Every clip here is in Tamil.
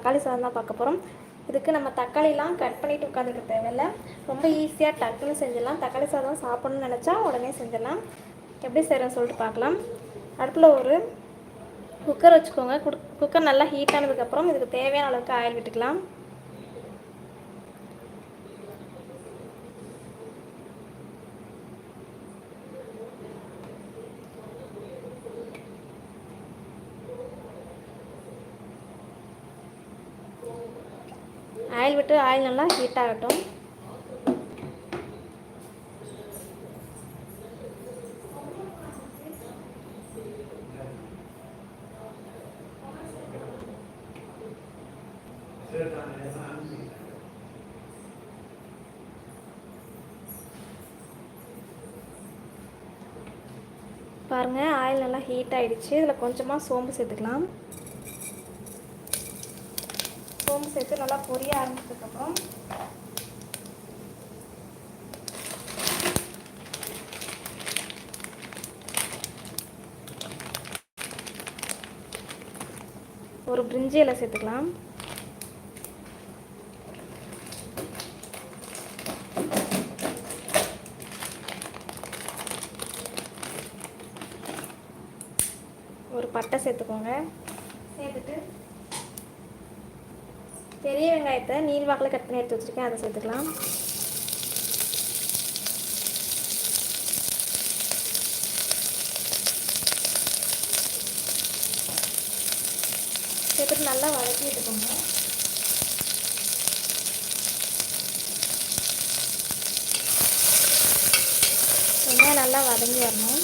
தக்காளி சாதம் தான் பார்க்க போகிறோம் இதுக்கு நம்ம தக்காளிலாம் கட் பண்ணிட்டு உட்காந்துக்க தேவையில்ல. ரொம்ப ஈஸியாக டக்குன்னு செஞ்சிடலாம். தக்காளி சாதம் சாப்பிட்ணுன்னு நினச்சா உடனே செஞ்சிடலாம். எப்படி செய்கிறேன்னு சொல்லிட்டு பார்க்கலாம். அடுப்பில் ஒரு குக்கர் வச்சுக்கோங்க. குக்- குக்கர் நல்லா ஹீட் ஆனதுக்கப்புறம் இதுக்கு தேவையான அளவுக்கு ஆயில் விட்டுக்கலாம். ஆயில் விட்டு ஆயில் நல்லா ஹீட் ஆகட்டும். பாருங்கள் ஆயில் நல்லா ஹீட் ஆயிடுச்சு. இதில் கொஞ்சமாக சோம்பு சேர்த்துக்கலாம். சோம்பு சேர்த்து நல்லா பொரிய ஆரம்பிச்சதுக்கப்புறம் ஒரு பிரிஞ்சி இலை சேர்த்துக்கலாம். ஒரு பட்டை சேர்த்துக்கோங்க. சேர்த்துட்டு பெரிய வெங்காயத்தை நீள் வாக்கில் கட் பண்ணி எடுத்து வச்சுருக்கேன். அதை சேர்த்துக்கலாம். சேர்த்துட்டு நல்லா வதக்கி விட்டுக்கோங்க வெங்காயம் நல்லா வதங்கி வரணும்.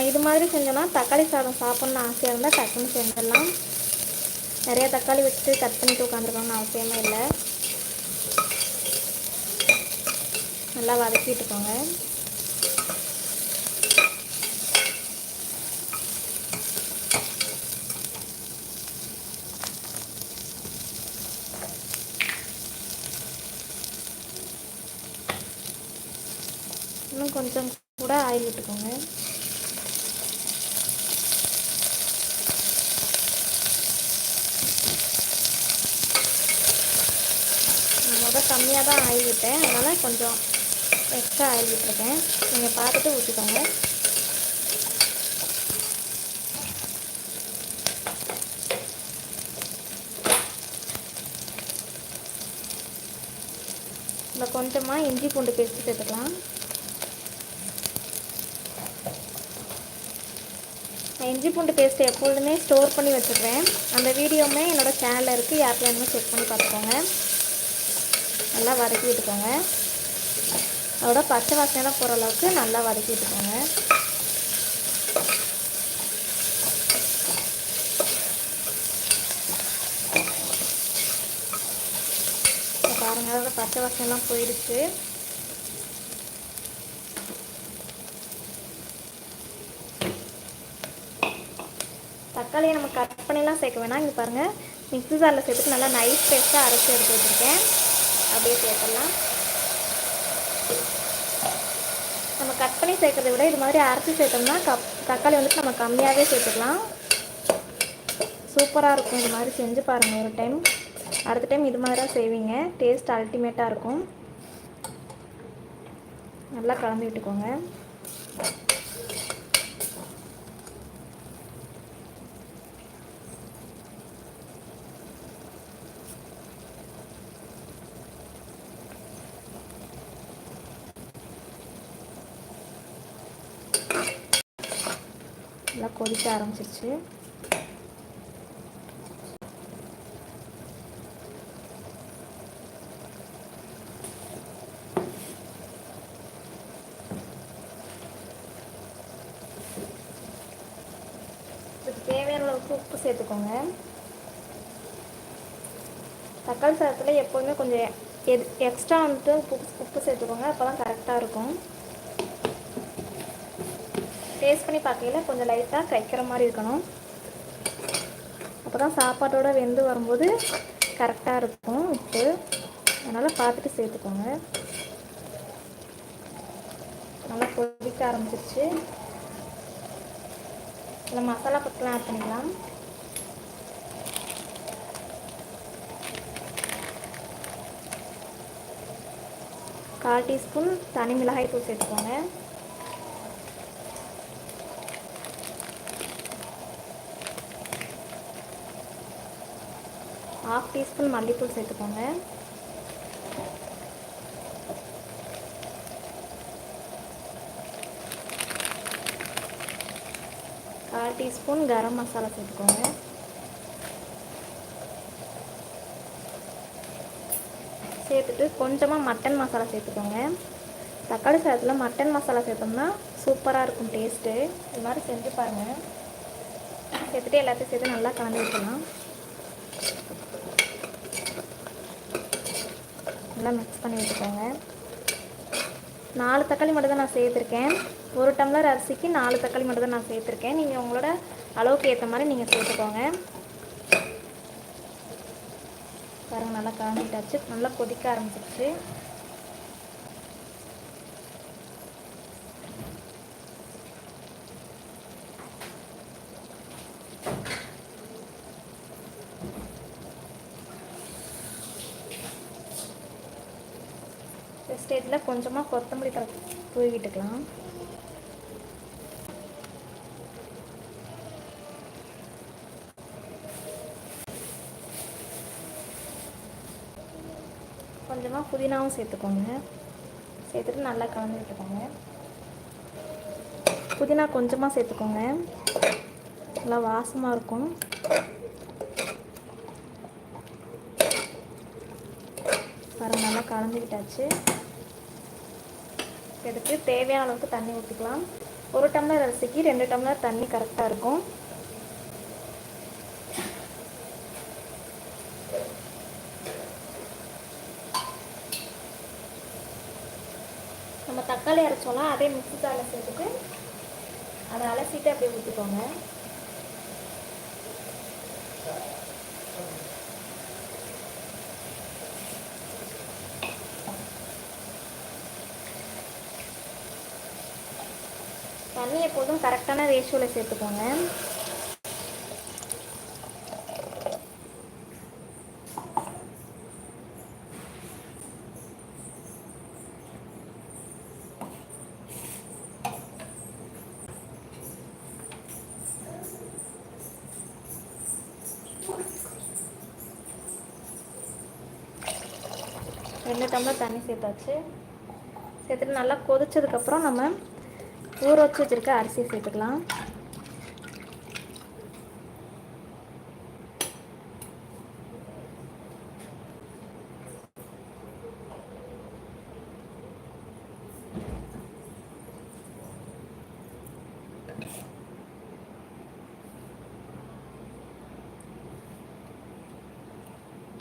நம்ம இது மாதிரி செஞ்சோம்னா தக்காளி சாதம் சாப்பிட்ணுன்னு ஆசையாக இருந்தால் டக்குன்னு செஞ்சிடலாம். நிறைய தக்காளி வச்சுட்டு கட் பண்ணிட்டு உட்காந்துருக்கணும்னு அவசியமே இல்லை. நல்லா வதக்கிட்டுக்கோங்க. இன்னும் கொஞ்சம் கூட ஆயில் விட்டுக்கோங்க நான் முத கம்மியாக தான் ஆயில் விட்டேன் அதனால் கொஞ்சம் எக்ஸ்ட்ரா ஆயில் விட்டுருக்கேன் நீங்கள் பார்த்துட்டு ஊற்றிக்கோங்க நம்ம கொஞ்சமாக இஞ்சி பூண்டு பேஸ்ட் சேர்த்துக்கலாம். நான் இஞ்சி பூண்டு பேஸ்ட் எப்பொழுதுமே ஸ்டோர் பண்ணி வச்சுருவேன் அந்த வீடியோவுமே என்னோடய சேனலில் இருக்குது யார் வேணுமோ செக் பண்ணி பார்த்துக்கோங்க. நல்லா வதக்கி விட்டுக்கோங்க. அதோட பச்சை வாசனைலாம் போகிற அளவுக்கு நல்லா வதக்கி விட்டுக்கோங்க. பாருங்க பாருங்கள் அதோட பச்சை வாசனைலாம் போயிடுச்சு. தக்காளியை நம்ம கட் பண்ணிலாம் சேர்க்க வேணாம். இங்கே பாருங்கள் மிக்ஸி ஜாரில் சேர்த்துட்டு நல்லா நைஸ் பேஸ்ட்டாக அரைச்சி எடுத்து வச்சுருக்கேன். அப்படியே சேர்த்துடலாம். நம்ம கட் பண்ணி சேர்க்கறத விட இது மாதிரி அரைச்சி சேர்த்தோம்னா கப் தக்காளி வந்துட்டு நம்ம கம்மியாகவே சேர்த்துக்கலாம். சூப்பராக இருக்கும் இது மாதிரி செஞ்சு பாருங்கள் ஒரு டைம். அடுத்த டைம் இது மாதிரி தான் செய்வீங்க. டேஸ்ட் அல்டிமேட்டாக இருக்கும். நல்லா கலந்து விட்டுக்கோங்க. நல்லா கொதிக்க ஆரம்பிச்சிருச்சு. தேவையான அளவுக்கு உப்பு சேர்த்துக்கோங்க. தக்காளி சாதத்தில் எப்போதுமே கொஞ்சம் எது எக்ஸ்ட்ரா வந்துட்டு உப்பு உப்பு சேர்த்துக்கோங்க. அப்போ தான் கரெக்டாக இருக்கும். டேஸ்ட் பண்ணி பார்க்கையில கொஞ்சம் லைட்டாக கைக்கிற மாதிரி இருக்கணும். அப்போ தான் சாப்பாட்டோட வெந்து வரும்போது கரெக்டாக இருக்கும் உப்பு. அதனால் பார்த்துட்டு சேர்த்துக்கோங்க. நல்லா கொதிக்க ஆரம்பிச்சிருச்சு. இல்லை மசாலா பொருட்கள்லாம் ஆட் பண்ணிக்கலாம். கால் டீஸ்பூன் தனி மிளகாய் தூள் சேர்த்துக்கோங்க. ஹாஃப் டீஸ்பூன் மல்லித்தூள் சேர்த்துக்கோங்க. கால் டீஸ்பூன் கரம் மசாலா சேர்த்துக்கோங்க. சேர்த்துட்டு கொஞ்சமாக மட்டன் மசாலா சேர்த்துக்கோங்க. தக்காளி சாதத்தில் மட்டன் மசாலா சேர்த்தோம்னா சூப்பராக இருக்கும் டேஸ்ட்டு இது மாதிரி செஞ்சு பாருங்கள் சேர்த்துட்டு எல்லாத்தையும் சேர்த்து நல்லா கலந்து வைக்கலாம் நல்லா மிக்ஸ் பண்ணி வச்சுக்கோங்க நாலு தக்காளி மட்டும் தான் நான் சேர்த்துருக்கேன். ஒரு டம்ளர் அரிசிக்கு நாலு தக்காளி மட்டும் தான் நான் சேர்த்துருக்கேன். நீங்கள் உங்களோட அளவுக்கு ஏற்ற மாதிரி நீங்கள் சேர்த்துக்கோங்க. பாருங்கள் நல்லா கலந்துட்டாச்சு நல்லா கொதிக்க ஆரம்பிச்சிருச்சு. ஸ்டேட்டில் கொஞ்சமாக கொத்தமல்லி தலை தூவிட்டுக்கலாம் கொஞ்சமாக புதினாவும் சேர்த்துக்கோங்க. சேர்த்துட்டு நல்லா கலந்து விட்டுக்கோங்க புதினா கொஞ்சமாக சேர்த்துக்கோங்க. நல்லா வாசமாக இருக்கும். பாருங்கள் நல்லா கலந்துக்கிட்டாச்சு. எடுத்து தேவையான அளவுக்கு தண்ணி ஊற்றிக்கலாம் ஒரு டம்ளர் அரிசிக்கு ரெண்டு டம்ளர் தண்ணி கரெக்டாக இருக்கும். நம்ம தக்காளி அரைச்சோம்னா அதே மிக்சி ஜாரில் சேர்த்துட்டு அதை அலசிட்டு அப்படியே ஊற்றிக்கோங்க தண்ணி எப்போதும் கரெக்டான ரேஷியோவில் சேர்த்துக்கோங்க. ரெண்டு டம்ளர் தண்ணி சேர்த்தாச்சு. சேர்த்துட்டு நல்லா கொதிச்சதுக்கப்புறம் நம்ம ஊற வச்சு வச்சுருக்க அரிசி சேர்த்துக்கலாம்.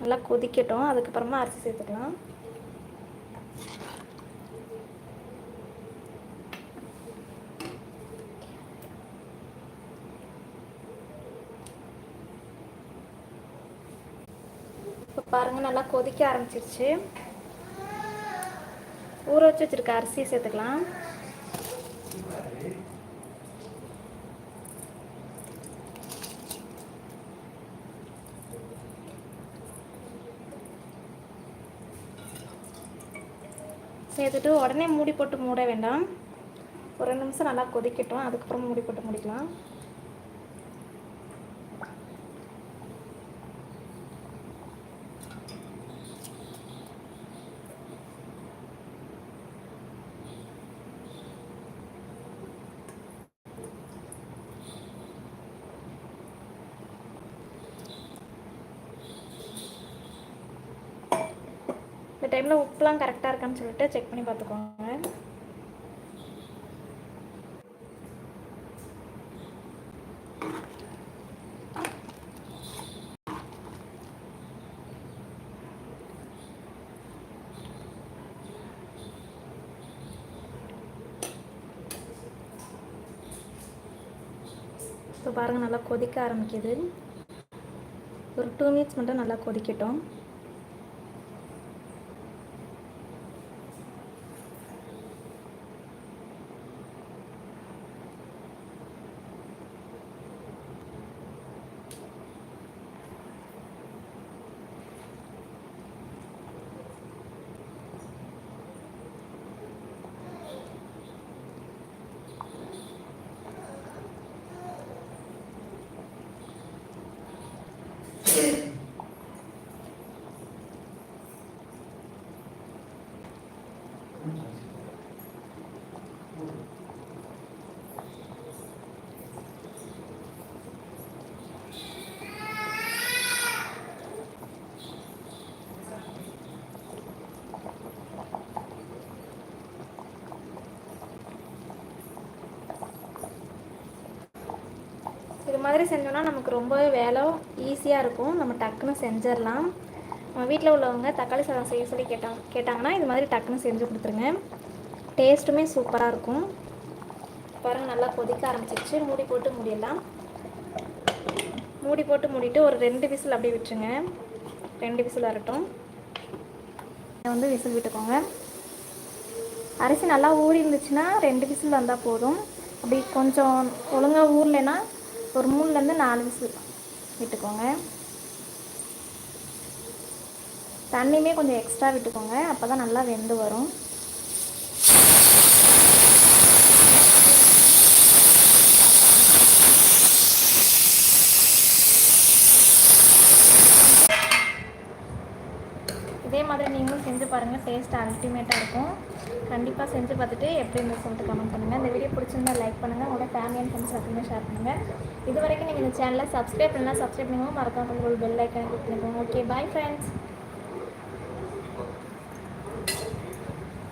நல்லா கொதிக்கட்டும். அதுக்கப்புறமா அரிசி சேர்த்துக்கலாம். பாருங்கள் நல்லா கொதிக்க ஆரம்பிச்சிருச்சு. ஊற வச்சு வச்சுருக்க அரிசி சேர்த்துக்கலாம். சேர்த்துட்டு உடனே மூடி போட்டு மூட வேண்டாம். ஒரு ரெண்டு நிமிஷம் நல்லா கொதிக்கட்டும் அதுக்கப்புறம் மூடி போட்டு முடிக்கலாம். இந்த டைமில் உப்புலாம் கரெக்டாக இருக்கான்னு சொல்லிட்டு செக் பண்ணி பார்த்துக்கோங்க. இப்போ பாருங்கள் நல்லா கொதிக்க ஆரம்பிக்குது. ஒரு டூ மினிட்ஸ் மட்டும் நல்லா கொதிக்கட்டும். மாதிரி செஞ்சோன்னா நமக்கு ரொம்பவே வேலை ஈஸியாக இருக்கும். நம்ம டக்குன்னு செஞ்சிடலாம். நம்ம வீட்டில் உள்ளவங்க தக்காளி சாதம் செய்ய சொல்லி கேட்டாங்க கேட்டாங்கன்னா இது மாதிரி டக்குன்னு செஞ்சு கொடுத்துருங்க. டேஸ்ட்டுமே சூப்பராக இருக்கும். பாருங்கள் நல்லா கொதிக்க ஆரம்பிச்சிருச்சு. மூடி போட்டு முடியலாம் மூடி போட்டு மூடிட்டு ஒரு ரெண்டு விசில் அப்படியே விட்டுருங்க. ரெண்டு விசில் வரட்டும். இதை வந்து விசில் விட்டுக்கோங்க. அரிசி நல்லா ஊறி இருந்துச்சுன்னா ரெண்டு விசில் வந்தால் போதும். அப்படி கொஞ்சம் ஒழுங்காக ஊறலைன்னா ஒரு மூணுலேருந்து நாலு விசில் விட்டுக்கோங்க. தண்ணியுமே கொஞ்சம் எக்ஸ்ட்ரா விட்டுக்கோங்க. அப்போ தான் நல்லா வெந்து வரும். இதே மாதிரி நீங்களும் செஞ்சு பாருங்கள் டேஸ்ட் அல்டிமேட்டாக இருக்கும். கண்டிப்பாக செஞ்சு பார்த்துட்டு எப்படி இருந்துச்சு சொல்லிட்டு கமெண்ட் பண்ணுங்கள் இந்த வீடியோ பிடிச்சிருந்தா லைக் பண்ணுங்கள் உங்களோட ஃபேமிலி அண்ட் ஃப்ரெண்ட்ஸ் எல்லாத்தையுமே ஷேர் பண்ணுங்கள் இது வரைக்கும் நீங்கள் இந்த சேனலை சப்ஸ்கிரைப் பண்ணலாம் சப்ஸ்கிரைப் பண்ணுங்க மறக்காம பெல் ஐக்கனை கிளிக் பண்ணிக்கோங்க. Okay bye friends